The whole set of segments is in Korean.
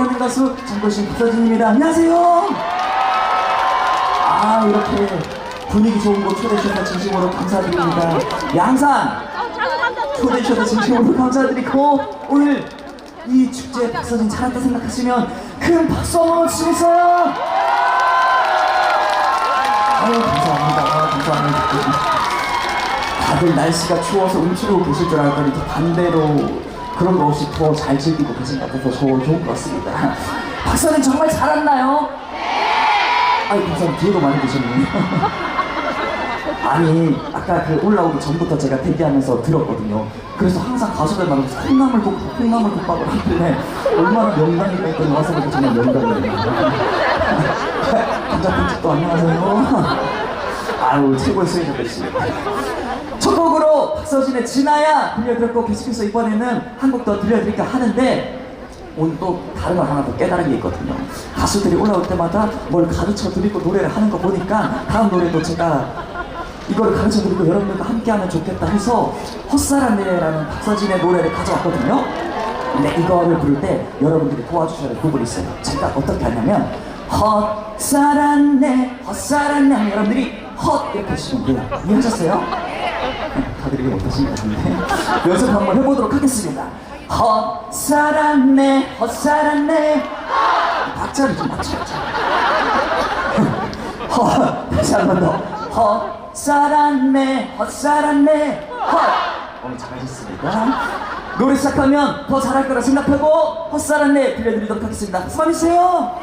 노래하는 가수 장구신 박서진입니다. 안녕하세요. 아 이렇게 분위기 좋은 곳 초대해 주셔서 진심으로 감사드립니다. 양산 초대해 주셔서 진심으로 감사드리고 오늘 이 축제 박서진 잘한다 생각하시면 큰 박수 한번 주시겠어요? 아유 감사합니다. 아유, 감사합니다. 다들 날씨가 추워서 움츠리고 계실 줄 알았더니 또 반대로 그런 거 없이 더 잘 즐기고 계신 것 같아서 저 좋은 것 같습니다. 박사는 정말 잘왔나요? 네! 아유, 박사님 뒤에도 많이 계셨네요. 아니, 아까 그 올라오기 전부터 제가 대기하면서 들었거든요. 그래서 항상 가수들 만나서 콩나물 국, 콩나물 국밥을 하길래 얼마나 명당이가 있더니 와서 보니까 정말 명당이네요. 감자탕집도 안녕하세요. 아유, 최고의 수행자들씨. 첫 곡으로 박서진의 진아야 들려드렸고 계속해서 이번에는 한 곡 더 들려드릴까 하는데 오늘 또 다른 걸 하나 더 깨달은 게 있거든요. 가수들이 올라올 때마다 뭘 가르쳐 드리고 노래를 하는 거 보니까 다음 노래도 제가 이거를 가르쳐 드리고 여러분들과 함께 하면 좋겠다 해서 헛사랑네라는 박서진의 노래를 가져왔거든요. 근데 이거를 부를 때 여러분들이 도와주셔야 될 부분이 있어요. 제가 어떻게 하냐면 헛사랑네 헛사랑네 여러분들이 헛 이렇게 해주시면 돼요. 이해하셨어요? 이게 못하신 것 같은데 연습 한번 해보도록 하겠습니다. 헛사랑네 헛사랑네. 박자를 좀 맞춰야죠 헛 다시 한번 더. 헛사랑네 헛사랑네. 헛. 오늘 잘하셨습니다. 노래 시작하면 더 잘할 거라 생각하고 헛사랑네 들려드리도록 하겠습니다. 주세요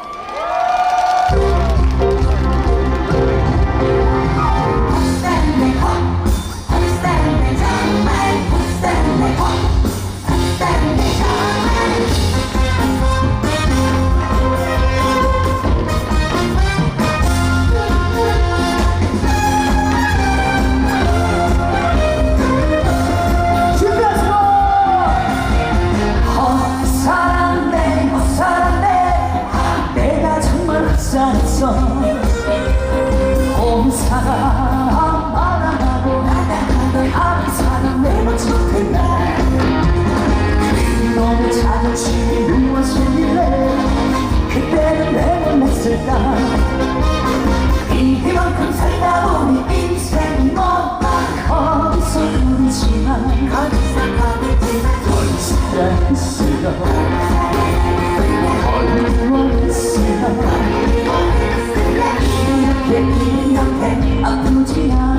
이렇게 이렇게 아프지 않을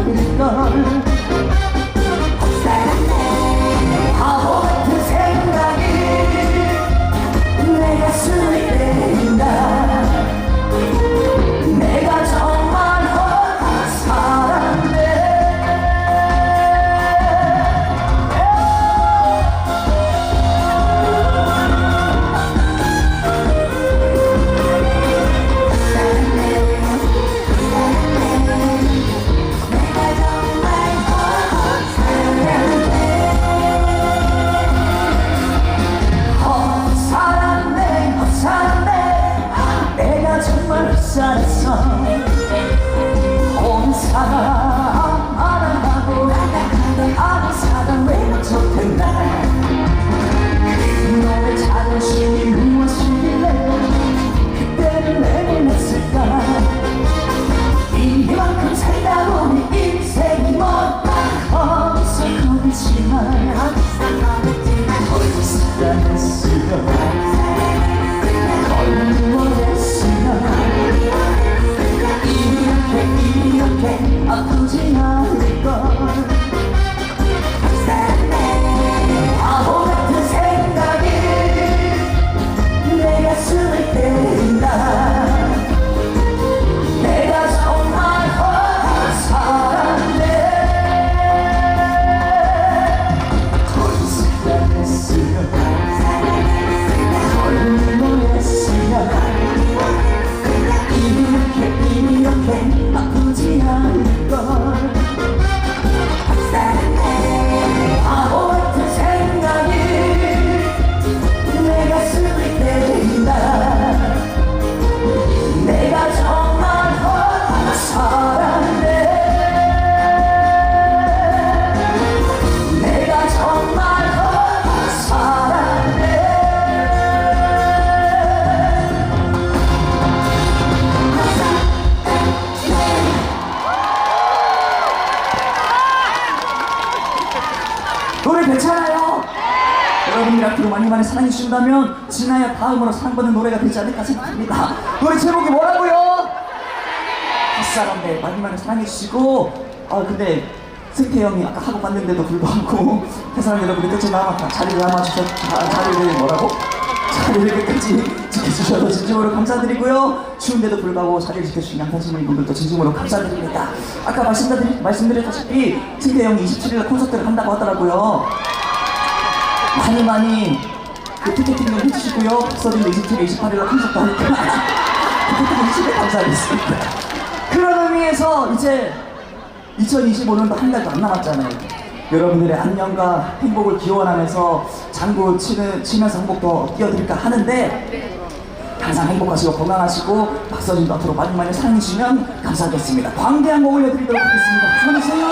많이 사랑해 주신다면 진아야 다음으로 사랑받는 노래가 되지 않을까 생각합니다. 노래 제목이 뭐라고요? 햇사람들 많이 많이 사랑해 주시고 아 근데 승태 형이 아까 하고 갔는데도 불구하고 햇사람 여러분들 끝에 남아 자리를 남아주셔 자, 자리를 뭐라고? 자리를 끝까지 지켜주셔서 진심으로 감사드리고요 추운데도 불구하고 자리를 지켜주신 양탄시민 분들도 진심으로 감사드립니다 아까 말씀드리, 말씀드렸다시피 승태 형이 27일 콘서트를 한다고 하더라고요 많이 많이 좀 해주시고요 박서진도 27일 28일 콘서트 하니까 티켓팅 해주시면 감사하겠습니다 그런 의미에서 이제 2025년도 한 달도 안 남았잖아요. 여러분들의 안녕과 행복을 기원하면서 장구 치는, 치면서 한곡 더 띄워드릴까 하는데 항상 행복하시고 건강하시고 박서진도 앞으로 많이 많이 사랑해주시면 감사하겠습니다. 광대 한 곡 올려드리도록 하겠습니다. 수고하세요.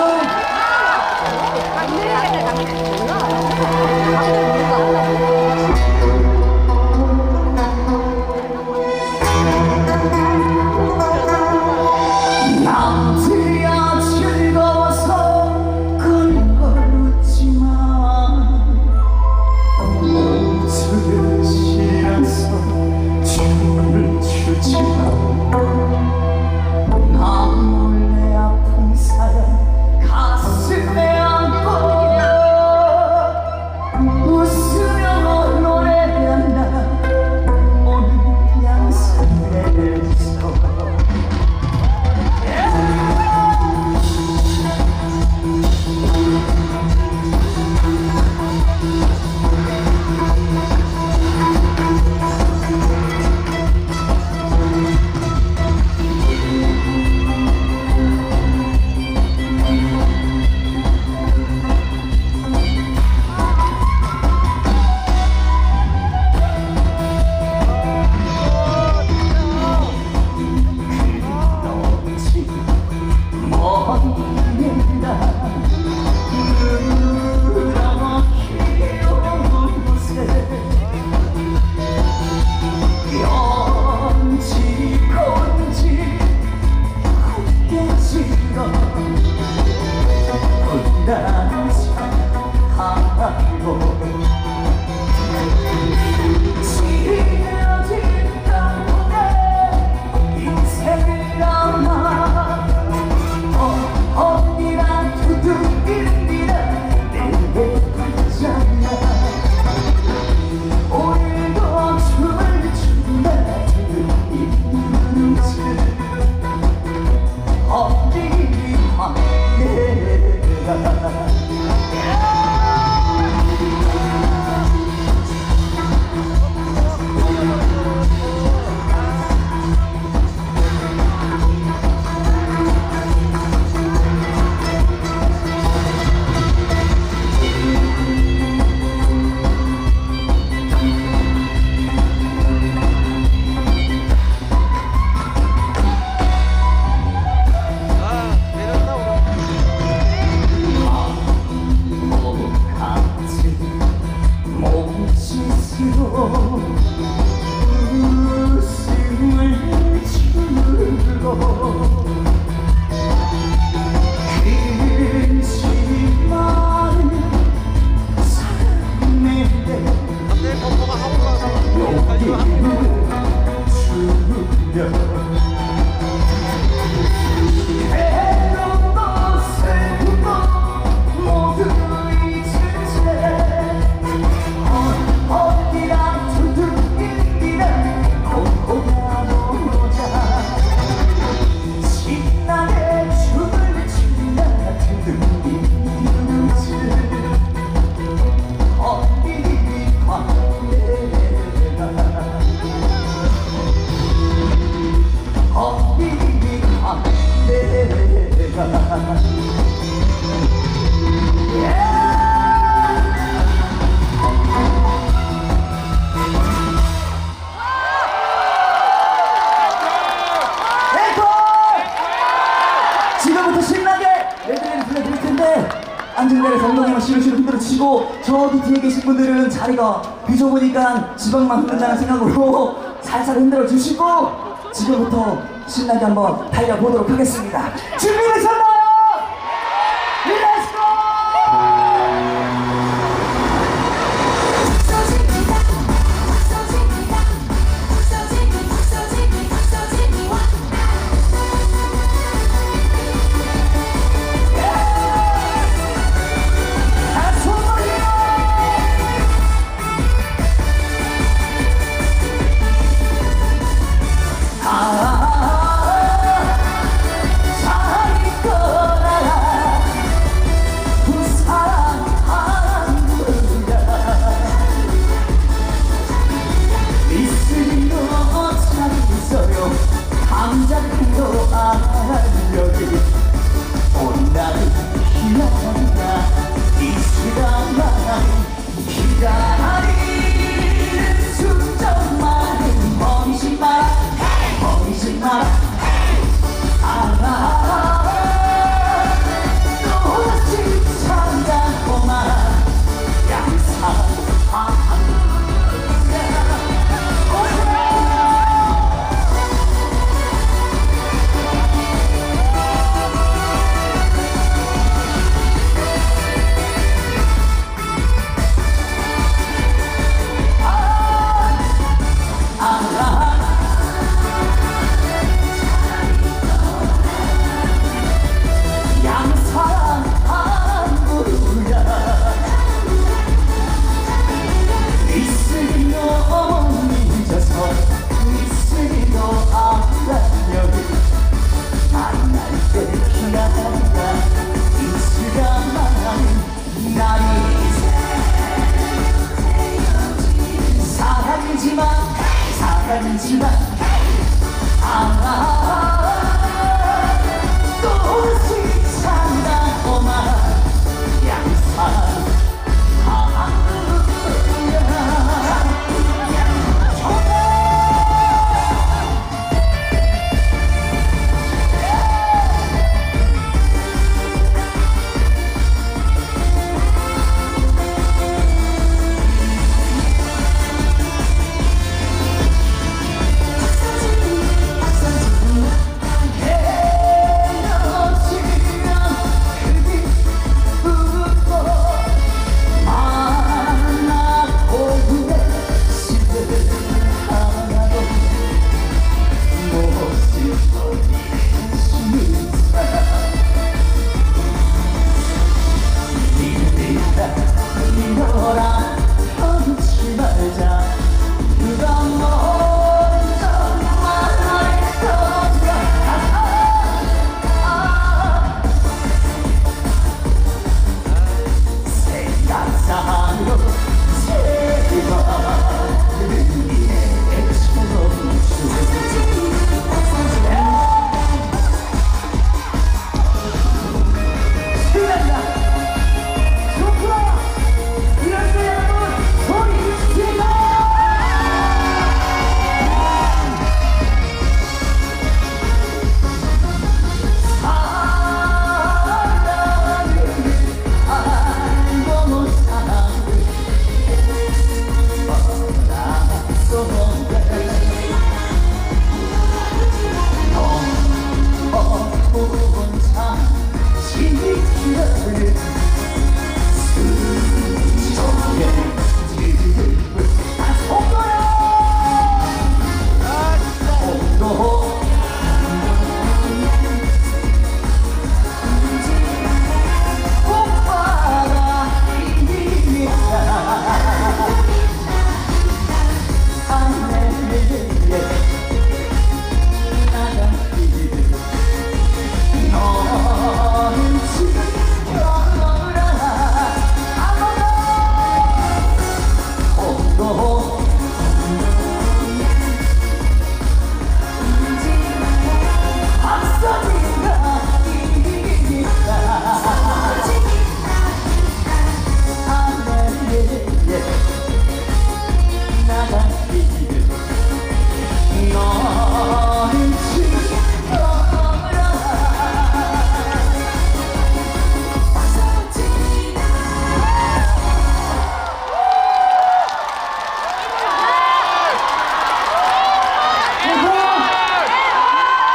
지방만 흔든다는 생각으로 살살 흔들어 주시고 지금부터 신나게 한번 달려보도록 하겠습니다 준비되셨나요?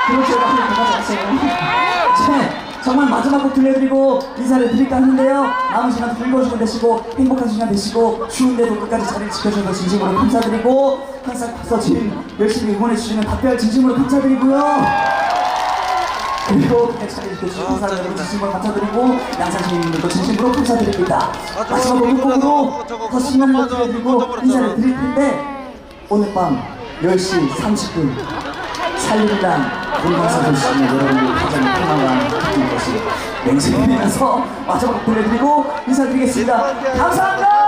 하세요. 네, 정말 마지막 곡 들려드리고 인사를 드릴까 하는데요. 남은 시간 즐거운 시간 되시고 행복한 시간 되시고 추운데도 끝까지 자리를 지켜주셔서 진심으로 감사드리고 항상 박서진 열심히 응원해주시는 답별 진심으로 감사드리고요. 그리고 그냥 자리를 지켜주신 항상 여러분 진심으로 감사드리고 양산시민님들도 진심으로 감사드립니다. 마지막 곡으로 더 신나는 곡 들려드리고 인사를 드릴 텐데 오늘 밤 10시 30분 살림당 공방사 도시는 여러분들 가장 기쁜 것이 맹세이면서 마지막 보내드리고 인사드리겠습니다. 감사합니다.